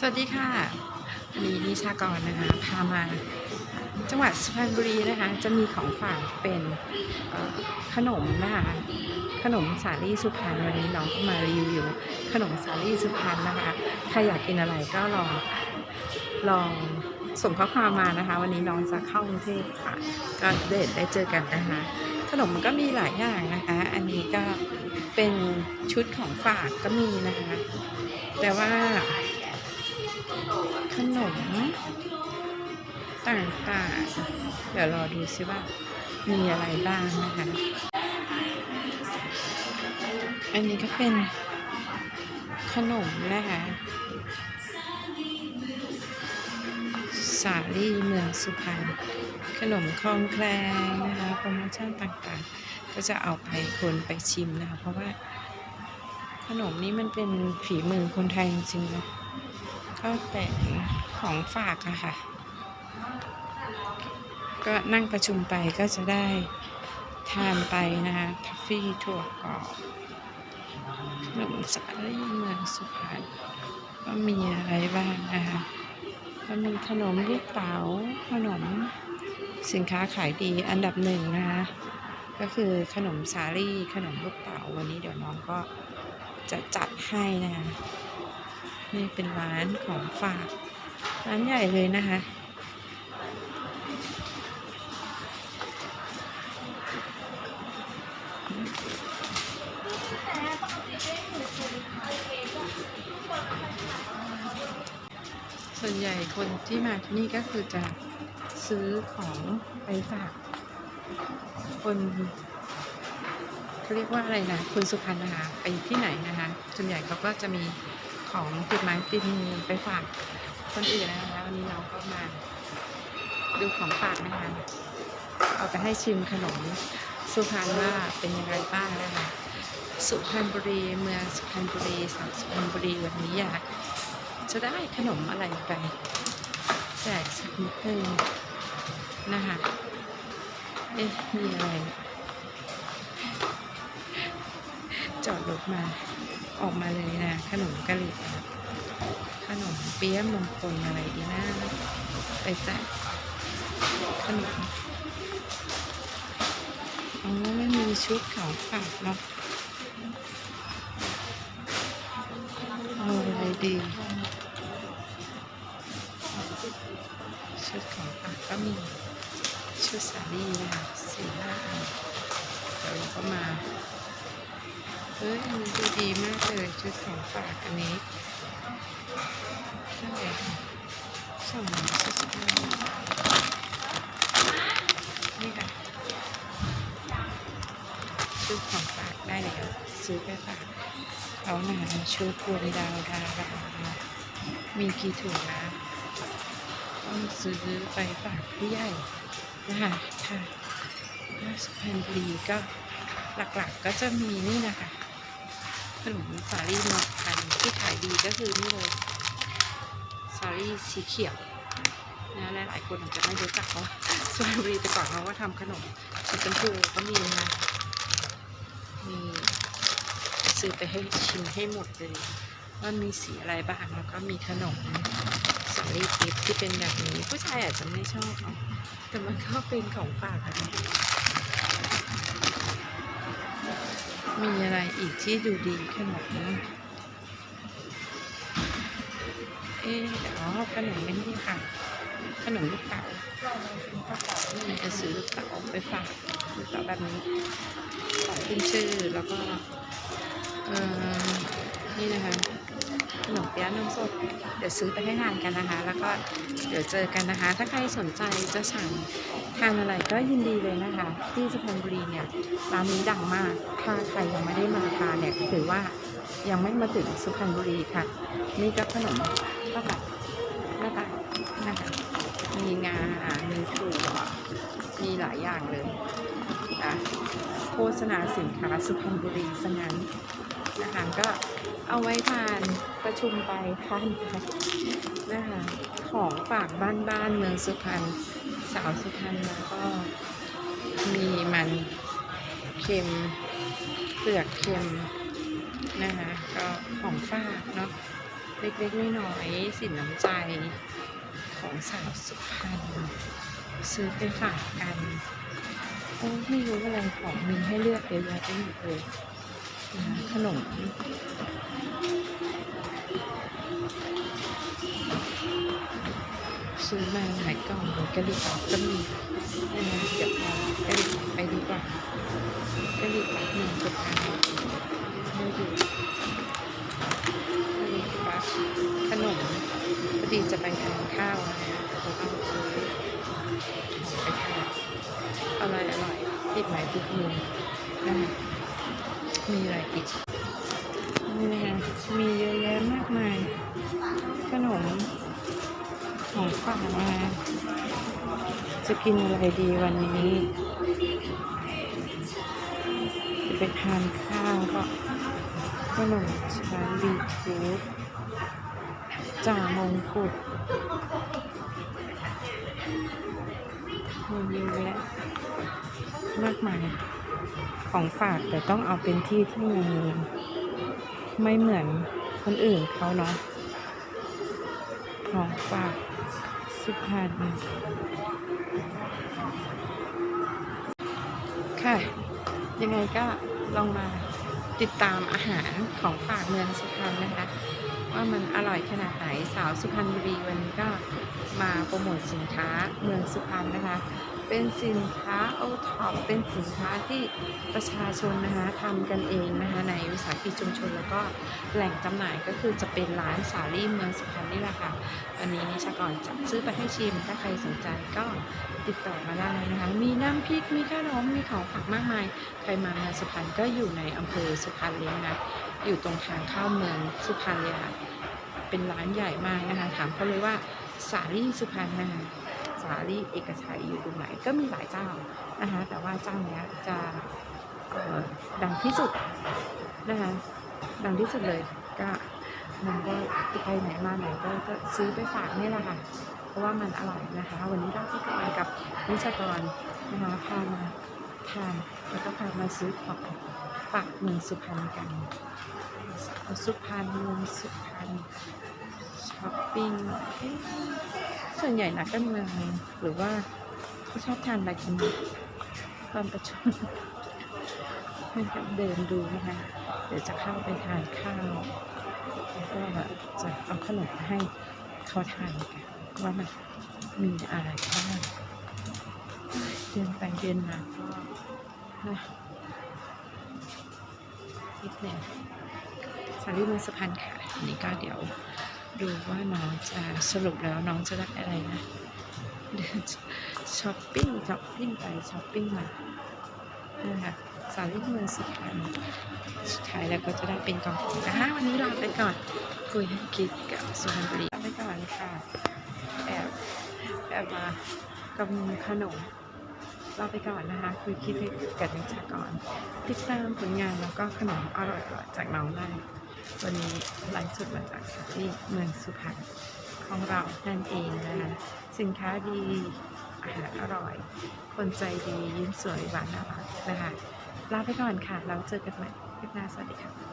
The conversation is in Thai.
สวัสดีค่ะวันนี้นิชากรนะคะ พามาจังหวัดสุพรรณบุรีนะคะ จะมีของฝากเป็นขนมนะคะ ขนมสาลี่สุพรรณวันนี้น้องก็มารีวิวขนมสาลี่สุพรรณนะคะ ใครอยากกินอะไรก็ลองลองส่งข้อความมานะคะ วันนี้น้องจะเข้ากรุงเทพค่ะก็เดทได้เจอกันนะคะ ขนมมันก็มีหลายอย่างนะคะ อันนี้ก็เป็นชุดของฝากก็มีนะคะ แต่ว่า ขนมต่างๆ เดี๋ยวรอดูซิว่ามีอะไรบ้างนะคะ อันนี้ก็เป็นขนมนะคะ สาลี่เมืองสุพรรณ ขนมคลองแคลงนะคะโปรโมชั่นต่างๆ ก็จะเอาไปคนไปชิมนะคะ เพราะว่าขนมนี้มันเป็นฝีมือคนไทยจริงๆนะ ก็เป็นของฝากอะค่ะ ก็นั่งประชุมไปก็จะได้ทานไปนะคะทัฟฟี่ถั่วกรอบขนมสาลี่เมืองสุพรรณก็มีอะไรบ้างนะคะก็มีขนมลูกเต๋าขนมสินค้าขายดีอันดับหนึ่งนะคะก็คือขนมสาลี่ขนมลูกเต๋าวันนี้เดี๋ยวน้องก็จะจัดให้นะคะ นี่เป็นร้านของฝาก ร้านใหญ่เลยนะคะ ส่วนใหญ่คนที่มาที่นี่ก็คือจะซื้อของไปฝาก คนเขาเรียกว่าอะไรนะคนสุพรรณนะคะไปที่ไหนนะคะ ส่วนใหญ่เขาก็จะมี ของติดไม้ติดมือไปฝากคนอื่นนะคะวันนี้เราก็มาดูของฝากนะคะ เอาไปให้ชิมขนมสุพรรณว่าเป็นยังไงบ้างนะคะ สุพรรณบุรีเมืองสุพรรณบุรีสาวสุพรรณบุรีวันนี้อยากจะได้ขนมอะไรไปแจกสักนิดนึงนะคะเอ๊ะมีอะไรจอดรถมา ออกมาเลยนะ ขนมกะหรี่ขนมเปี๊ยะมงคลอะไรดีนะไปแจกขนมอ๋อไม่มีชุดของฝากเนาะเอาอะไรดีชุดของฝากก็มีชุดสาลี่นะคะสี่ห้าอันเดี๋ยวเราก็มา เฮ้ยมันดูดีมากเลยชุดของฝากอันนี้เท่าไหร่คะสองร้อยสี่สิบห้านี่ค่ะชุดของฝากได้แล้วซื้อไปฝากเขาหนาชุดพวงดาวดารามีกี่ถุงนะต้องซื้อไปฝากผู้ใหญ่นะคะค่ะถ้าสุพรรณบุรีก็หลักๆก็จะมีนี่นะคะ ขนมสาลี่เมืองพัน ที่ขายดีก็คือนี่เลยสาลี่สีเขียวนะหลายๆคนอาจจะไม่รู้จักว่าสุพรรณบุรีแต่ก่อนเขาก็ทำขนมสีชมพูก็มีนะมีซื้อไปให้ชิมให้หมดเลยว่ามีสีอะไรบ้างแล้วก็มีขนมสาลี่ทิพย์ที่เป็นแบบนี้ ผู้ชายอาจจะไม่ชอบหรอกแต่มันก็เป็นของฝากอะนะ มีอะไรอีกที่ดูดีขนมเอ๊ะอ๋อขนมไม่นี่ค่ะ ขนมลูกเต๋านี่จะซื้อลูกเต๋าไปฝากลูกเต๋าแบบนี้ขึ้นชื่อแล้วก็ เอ่อ นี่นะคะ ขนมเปี๊ยะนมสด เดี๋ยวซื้อไปให้ทานกันนะคะ แล้วก็เดี๋ยวเจอกันนะคะ ถ้าใครสนใจจะสั่งทานอะไรก็ยินดีเลยนะคะ ที่สุพรรณบุรีเนี่ยร้านนี้ดังมาก ถ้าใครยังไม่ได้มาทานเนี่ยถือว่ายังไม่มาถึงสุพรรณบุรีค่ะ นี่ก็ขนมก็แบบหน้าตานะคะมีงา มีถั่วมีหลายอย่างเลยนะโฆษณาสินค้าสุพรรณบุรีซะงั้น นะคะ ก็เอาไว้ทานประชุมไปทานไปนะคะ ของฝากบ้านบ้านเมืองสุพรรณสาวสุพรรณแล้วก็มีมันเค็มเปลือกเค็มนะคะก็ของฝากเนาะเล็กๆน้อยๆสินน้ำใจของสาวสุพรรณซื้อไปฝากกันโอ้ไม่รู้อะไรของมีให้เลือกเยอะแยะไปหมดเลย ขนมซื้อมาหลายกล่องกะหรี่ปั๊บก็มีนะคะเดี๋ยวเอากะหรี่ปั๊บไปดีกว่ากะหรี่ปั๊บหนึ่งสุดท้ายไม่ดูกะหรี่ปั๊บขนมพอดีจะไปทานข้าวนะจะต้องซื้อของไปทานอร่อยอร่อยติดหมายติดมือนะคะ มีอะไรอีกนี่นะคะมีเยอะแยะมากมาย ขนมของฝากมาจะกินอะไรดีวันนี้ จะไปทานข้าวก็ขนมชั้นบีทูธจ่ามงกุฎ มีเยอะแยะมากมายของฝากแต่ต้องเอาเป็นที่ที่มันไม่เหมือนคนอื่นเขาเนาะของฝากสุพรรณค่ะ ยังไงก็ลองมาติดตามอาหารของฝากเมืองสุพรรณนะคะ ว่ามันอร่อยขนาดไหนสาวสุพรรณบุรีวันนี้ก็มาโปรโมทสินค้าเมืองสุพรรณนะคะ เป็นสินค้าโอท็อปเป็นสินค้าที่ประชาชนนะคะทำกันเองนะคะในวิสาหกิจชุมชนแล้วก็แหล่งจำหน่ายก็คือจะเป็นร้านสาลี่เมืองสุพรรณนี่แหละค่ะวันนี้นิชากรจะซื้อไปให้ชิมถ้าใครสนใจก็ติดต่อมาได้นะคะมีน้ำพริกมีขนมมีของฝากมากมาย ใครมาเมืองสุพรรณก็อยู่ในอำเภอสุพรรณเลยนะคะ อยู่ตรงทางเข้าเมืองสุพรรณเลยค่ะ เป็นร้านใหญ่มากนะคะ ถามเขาเลยว่าสาลี่สุพรรณนะคะสาลี่เอกชัยอยู่ตรงไหน ก็มีหลายเจ้านะคะ แต่ว่าเจ้าเนี้ยจะดังที่สุดนะคะดังที่สุดเลยก็มันก็ไปไหนมาไหนก็ก็ซื้อไปฝากนี่แหละค่ะ เพราะว่ามันอร่อยนะคะ วันนี้เราที่กรกับนิชกรนะคะพามาทานแล้วก็พามาซื้อของ ฝากเมืองสุพรรณกัน สุพรรณเมืองสุพรรณช้อปปิ้งส่วนใหญ่นักการเมืองหรือว่าเขาชอบทานอะไรกันตอนประชุมเดินดูนะคะ เดี๋ยวจะเข้าไปทานข้าวแล้วก็จะเอาขนมให้เขาทานกันว่ามันมีอะไรบ้างเดินไปเดินมาก็ นิดหนึ่งสารีเมืองสุพรรณค่ะอันนี้ก็เดี๋ยวดูว่าน้องจะสรุปแล้วน้องจะได้อะไรนะเดินช้อปปิ้งช้อปปิ้งไปช้อปปิ้งมานะคะสารีเมืองสุพรรณสุดท้ายแล้วก็จะได้เป็นกองของนะคะวันนี้ลาไปก่อนคุยให้คิดกับสุพรรณบุรีไปก่อนค่ะแอบแอบมากับขนม ลาไปก่อนนะคะคุยคิดกับนิชากรติดตามผลงานแล้วก็ขนมอร่อยๆจากน้องได้วันนี้ไลฟ์สดมาจากที่เมืองสุพรรณของเรานั่นเองนะคะสินค้าดีอาหารอร่อย คนใจดียิ้มสวยหวานน่ารักนะคะลาไปก่อนค่ะแล้วเจอกันใหม่คลิปหน้าสวัสดีค่ะ